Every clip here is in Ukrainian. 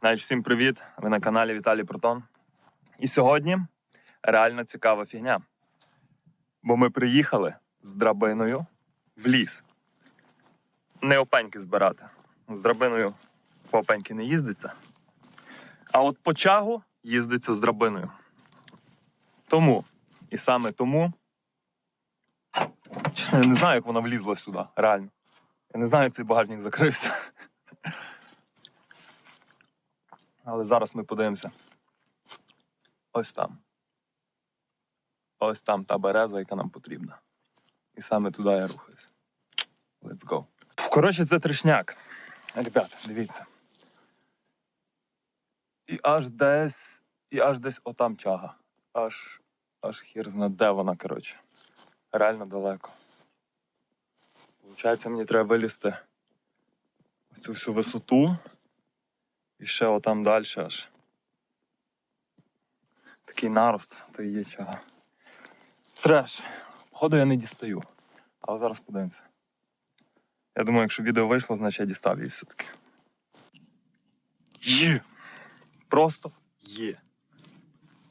Значить, всім привіт! Ви на каналі Віталій Протон. І сьогодні реально цікава фігня. Бо ми приїхали з драбиною в ліс. Не опеньки збирати. З драбиною по опеньки не їздиться. А от по чагу їздиться з драбиною. Тому, і саме тому, чесно, я не знаю, як вона влізла сюди, реально. Я не знаю, як цей багажник закрився. Але зараз ми подивимося. Ось там. Ось там та береза, яка нам потрібна. І саме туди я рухаюсь. Let's go. Коротше, це трешняк. Ребята, дивіться. І аж десь. І аж десь отам чага. Аж. Аж хір зна, де вона, коротше. Реально далеко. Получається, мені треба вилізти в цю всю висоту. І ще отам далі аж. Такий нарост, то і є чого. Треш. Походу я не дістаю. Але зараз подивимося. Я думаю, якщо відео вийшло, значить я дістав її все-таки. Є! Просто є.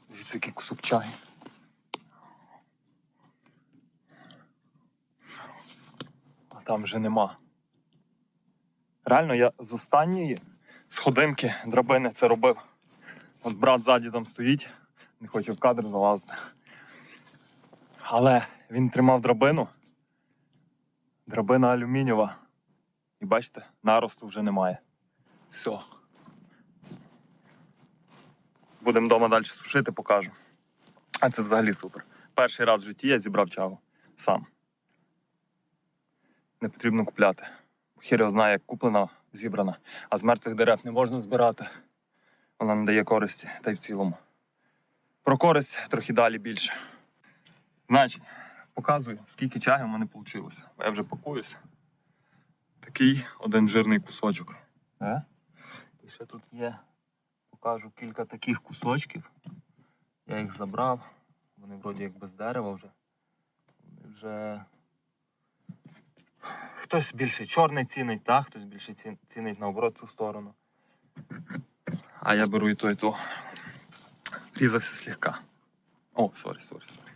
Дивіться, який кусок чаю. А там вже нема. Реально, я з останньої сходинки драбини це робив. От брат ззаді там стоїть, не хоче в кадр залазити. Але він тримав драбину. Драбина алюмінієва. І бачите, наросту вже немає. Все. Будемо вдома далі сушити, покажу. А це взагалі супер. Перший раз в житті я зібрав чагу сам. Не потрібно купляти. Хір його знає, як куплена, зібрана. А з мертвих дерев не можна збирати. Вона не дає користі, та й в цілому. Про користь трохи далі більше. Значить, показую, скільки чаю в мене вийшло. Я вже пакуюся. Такий один жирний кусочок. Е? І ще тут є, покажу кілька таких кусочків. Я їх забрав. Вони вроді як без дерева вже. Вони вже. Хтось більше чорний цінить, так? хтось більше ці- цінить наоборот цю сторону. А я беру і то, і то. Різався слегка. О, сорі, сорі, сорі.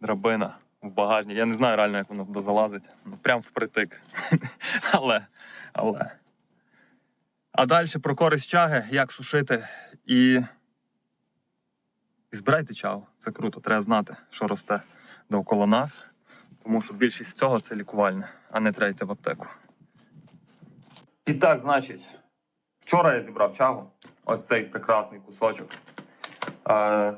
Драбина в багажні. Я не знаю реально, як воно туди залазить. Ну, прям впритик. але, але. А далі про користь чаги, як сушити і. І збирайте чагу. Це круто. Треба знати, що росте довкола нас. Тому що більшість цього це лікувальне, а не треба йти в аптеку. І так, значить, вчора я зібрав чагу. Ось цей прекрасний кусочок. Е,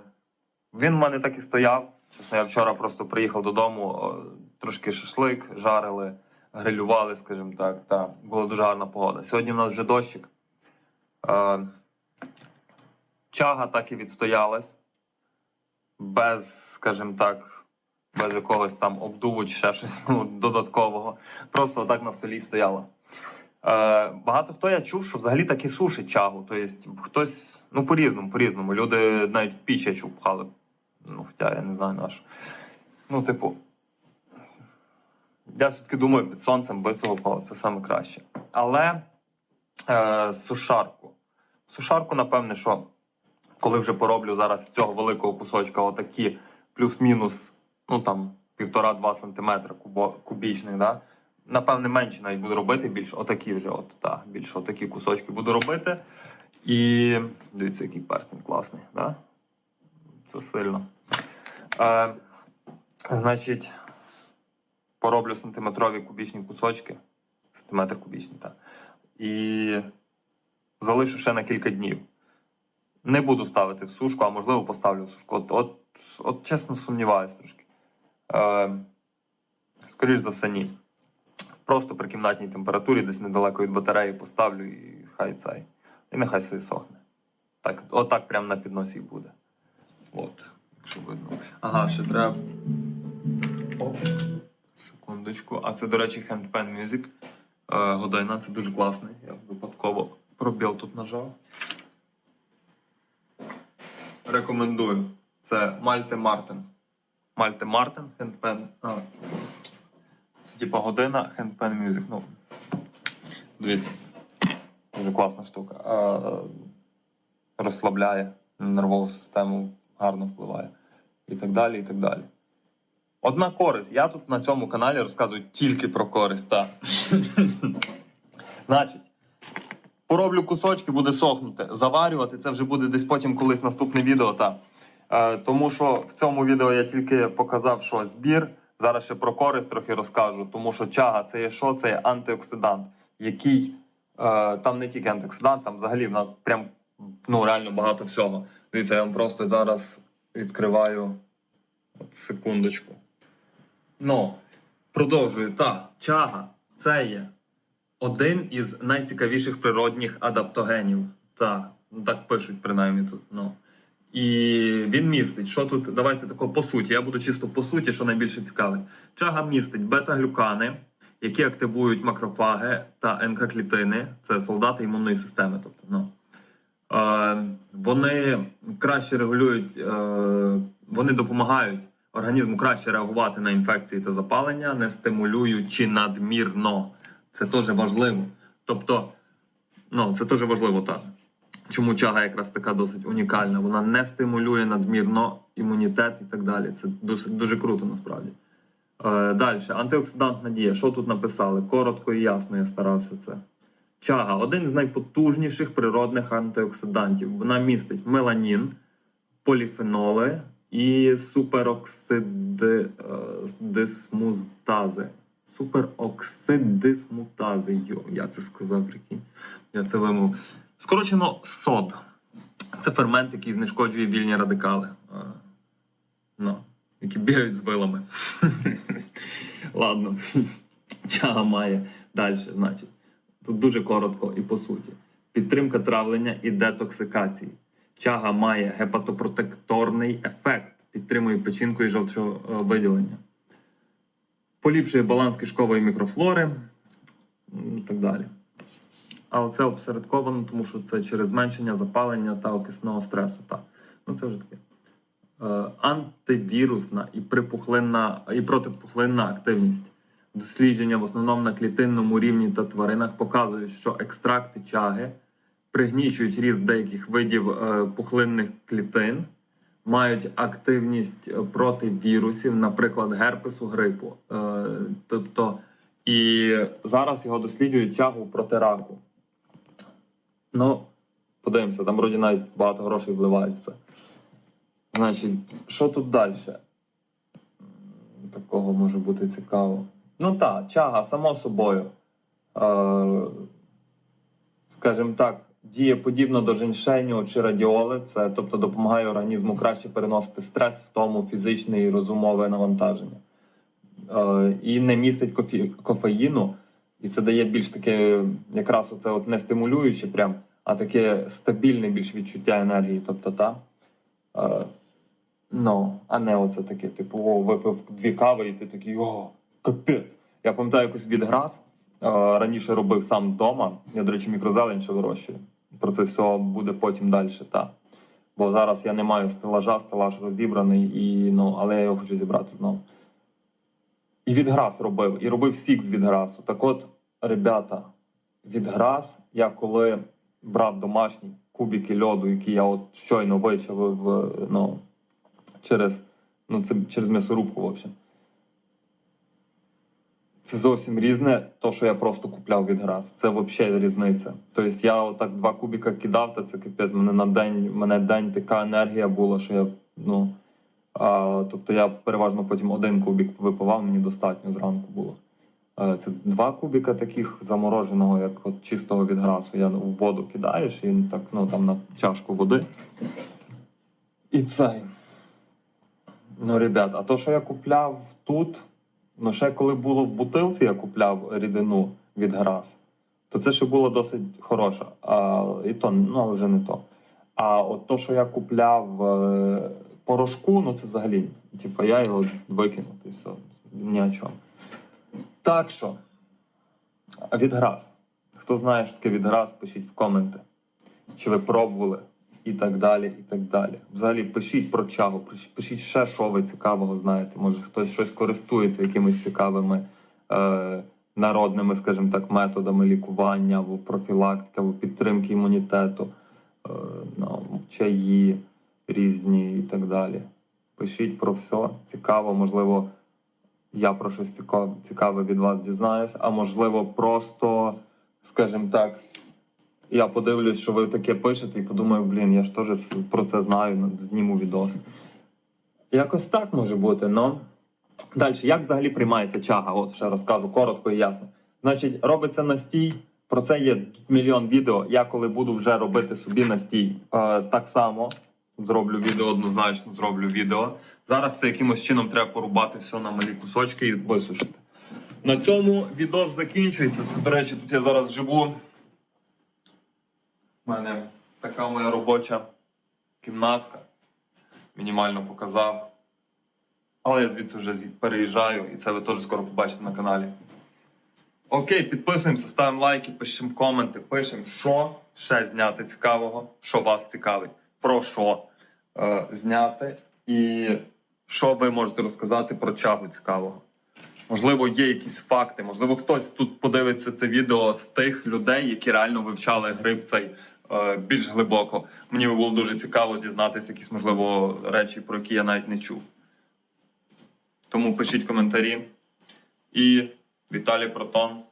він в мене так і стояв. Чесно, я вчора просто приїхав додому, трошки шашлик жарили, грилювали, скажімо так. Та, була дуже гарна погода. Сьогодні в нас вже дощик. Е, чага так і відстоялась. Без, скажімо так, без якогось там обдуву чи ще щось ну, додаткового. Просто отак на столі стояла. Е, багато хто я чув, що взагалі так і сушить чагу. Тобто хтось, ну по-різному, по-різному. Люди навіть в піч я чув пхали. Ну, хоча я не знаю на що. Ну, типу. Я все-таки думаю, під сонцем бисого пола це саме краще. Але е, сушарку. Сушарку, напевне, що коли вже пороблю зараз з цього великого кусочка, отакі плюс-мінус, ну там півтора-два сантиметра кубічних, да? напевне, менше навіть буду робити, більш отакі вже, от, та, більш отакі кусочки буду робити. І дивіться, який перстень класний, да? Це сильно. Е, значить, пороблю сантиметрові кубічні кусочки. Сантиметр кубічний, так. І залишу ще на кілька днів. Не буду ставити в сушку, а можливо поставлю в сушку. От, от, от чесно сумніваюся трошки. Е, скоріш за все, ні. Просто при кімнатній температурі, десь недалеко від батареї поставлю і хай цей. І нехай собі сохне. Так, отак прямо на підносі і буде. От, якщо видно. Ага, ще треба. О, секундочку. А це, до речі, Handpan Music. Е, година, це дуже класний. Я випадково пробіл тут нажав. Рекомендую. Це Мальте Мартин. Мальте Мартин. А, це типа година Handpan Music. Ну, дивіться. Дуже класна штука. Розслабляє нервову систему, гарно впливає. І так далі, і так далі. Одна користь. Я тут на цьому каналі розказую тільки про користь. Так. Значить, пороблю кусочки, буде сохнути. Заварювати це вже буде десь потім колись наступне відео. Та. Е, тому що в цьому відео я тільки показав, що збір. Зараз ще про користь трохи розкажу, тому що чага це є що? Це є антиоксидант, який е, там не тільки антиоксидант, там взагалі вона прям ну реально багато всього. Дивіться, я вам просто зараз відкриваю От секундочку. Ну, продовжую. Так, чага це є один із найцікавіших природних адаптогенів. Так, ну так пишуть принаймні тут. Ну. І він містить, що тут, давайте тако по суті. Я буду чисто по суті, що найбільше цікавить. Чага містить бета-глюкани, які активують макрофаги та НК-клітини, це солдати імунної системи. Тобто, ну. Е, вони краще регулюють, е, вони допомагають організму краще реагувати на інфекції та запалення, не стимулюючи надмірно. Це теж важливо. Тобто, ну, це теж важливо так. Чому чага якраз така досить унікальна? Вона не стимулює надмірно імунітет і так далі. Це досить дуже круто насправді. Е, далі, антиоксидантна дія. Що тут написали? Коротко і ясно я старався це. Чага один з найпотужніших природних антиоксидантів. Вона містить меланін, поліфеноли і супероксидисмутази. Супероксидисмутази. Йо, я це сказав, прикинь. Я це вимов. Скорочено сод. Це фермент, який знешкоджує вільні радикали. Ну, які бігають з вилами. Ладно. Чага має далі, значить. Тут дуже коротко і по суті. Підтримка травлення і детоксикації. Чага має гепатопротекторний ефект, підтримує печінку і жовчовиділення. Поліпшує баланс кишкової мікрофлори і так далі. Але це обсередковано, тому що це через зменшення запалення та окисного стресу. Так. Ну це вже таке. Е, антивірусна і припухлинна і протипухлинна активність. Дослідження в основному на клітинному рівні та тваринах показують, що екстракти чаги пригнічують ріст деяких видів е, пухлинних клітин, мають активність е, проти вірусів, наприклад, герпесу, грипу. Тобто, і зараз його досліджують чагу проти раку. Ну, подивимося, там вроді навіть багато грошей вливають в це. Значить, що тут далі? Такого може бути цікаво. Ну так, чага, само собою. Е, скажімо так, діє подібно до женьшеню чи радіоли, це тобто допомагає організму краще переносити стрес, втому, фізичне і розумове навантаження. Е, і не містить кофі, кофеїну, і це дає більш таке, якраз оце от не стимулююче, прям, а таке стабільне більш відчуття енергії. Тобто, та. Е, Ну, а не оце таке, типу, о, випив дві кави, і ти такий, о, капець. Я пам'ятаю якось відграз. е, Раніше робив сам вдома. Я, до речі, мікрозелень ще вирощую. Про це все буде потім далі. Та. Бо зараз я не маю стелажа, стелаж розібраний, і, ну, але я його хочу зібрати знову. І відграз робив, і робив сік з відгразу. Так от, ребята, відграз, я коли брав домашні кубики льоду, які я от щойно вичавив, е, ну, через, ну, це через м'ясорубку, в общем. Це зовсім різне, то, що я просто купляв від грас. Це взагалі різниця. Тобто я отак два кубіка кидав, та це капець. Мене на день, мене день така енергія була, що я, ну. Тобто я переважно потім один кубік випивав, мені достатньо зранку було. Е, Це два кубіка таких замороженого, як от чистого від грасу. Я в воду кидаєш і так, ну там на чашку води. І цей. Ну, ребят, а то, що я купляв тут, ну ще коли було в бутилці, я купляв рідину від грас, то це ще було досить хороше. А, і то, ну, вже не то. А от то, що я купляв е, порошку, ну це взагалі, типу, я його викинув, і все, ні о чому. Так що, відграз. Хто знає, що таке відграз, пишіть в коменти. Чи ви пробували і так далі, і так далі. Взагалі, пишіть про чагу, пишіть ще, що ви цікавого знаєте. Може, хтось щось користується якимись цікавими е, народними, скажімо так, методами лікування або профілактики, або підтримки імунітету, е, ну, чаї різні і так далі. Пишіть про все. Цікаво, можливо, я про щось цікаве, від вас дізнаюсь, а можливо, просто, скажімо так, я подивлюсь, що ви таке пишете, і подумаю, блін, я ж теж про це знаю, ну, зніму відос. Якось так може бути, ну. Далі, як взагалі приймається чага? От ще розкажу коротко і ясно. Значить, робиться настій. Про це є мільйон відео. Я коли буду вже робити собі настій, е, так само зроблю відео, однозначно зроблю відео. Зараз це якимось чином треба порубати все на малі кусочки і висушити. На цьому відос закінчується. Це, до речі, тут я зараз живу. У мене така моя робоча кімнатка. Мінімально показав. Але я звідси вже переїжджаю, і це ви теж скоро побачите на каналі. Окей, підписуємося, ставимо лайки, пишемо коменти, пишемо, що ще зняти цікавого, що вас цікавить, про що е, зняти, і що ви можете розказати про чагу цікавого. Можливо, є якісь факти, можливо, хтось тут подивиться це відео з тих людей, які реально вивчали гриб цей е, більш глибоко. Мені би було дуже цікаво дізнатися якісь, можливо, речі, про які я навіть не чув. Тому пишіть коментарі. І Віталій Протон.